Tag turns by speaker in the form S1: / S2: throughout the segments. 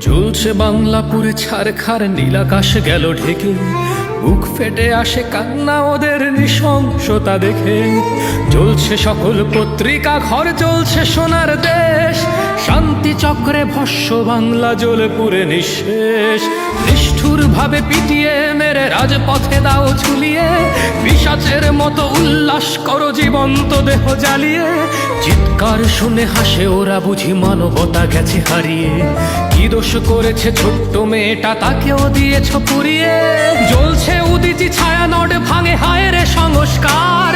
S1: জ্বলছে বাংলাপুরে নীল নীলাকাশ গেল ঢেকে। বুক ফেটে আসে কান্না ওদের নৃশংসতা দেখে। জ্বলছে সকল পত্রিকা, ঘর চলছে সোনার দেশ। শান্তি চক্রে ভস্য বাংলা জ্বলে পুরে নিঃশেষ। নিষ্ঠুর ভাবে পিটিয়ে মেরে রাজপথে দাও ঝুলিয়ে। পিসাচের মতো উল্লাস করো জীবন্ত দেহ জ্বালিয়ে। চিৎকার শুনে হাসে ওরা বুঝি মানবতা গেছে হারিয়ে। কি দোষ করেছে ছোট্ট মেয়েটা তাকেও দিয়েছ পুড়িয়ে? জ্বলছে উদিতি ছায়া নড ভাঙে হায় রে সংস্কার।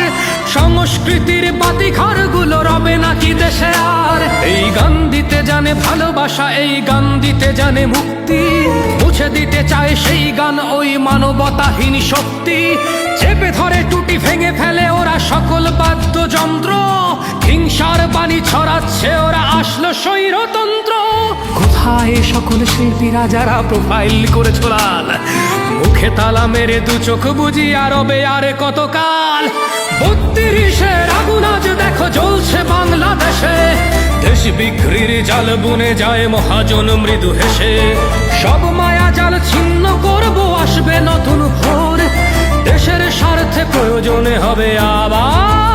S1: সংস্কৃতির বাতি ঘরগুলো রবে নাকি দেশে আর? এই জানে ভালোবাসা, এই গান দিতে জানে মুক্তি। মুছে দিতে চায় সেই গান, ওই মানবতাহীন শক্তি। চেপে ধরে টুটি ভেঙে ফেলে ওরা সকল বাদ্যযন্ত্র। হিংসার বাণী ছড়াচ্ছে, ওরা আসলো স্বৈরতন্ত্র। কোথায় সকল শিল্পীরা যারা প্রোফাইল করে ছোড়াল মুখে তালা মেরে দু চোখ বুঝি আরবে আরে কতকাল? বত্রিশের আগুন আজ দেখো জ্বলছে বাংলাদেশে। দেশ বিক্রির জাল বুনে যায় মহাজন মৃদু হেসে। সব মায়া জাল ছিন্ন করব, আসবে নতুন ভোর। দেশের স্বার্থে প্রয়োজনে হবে আর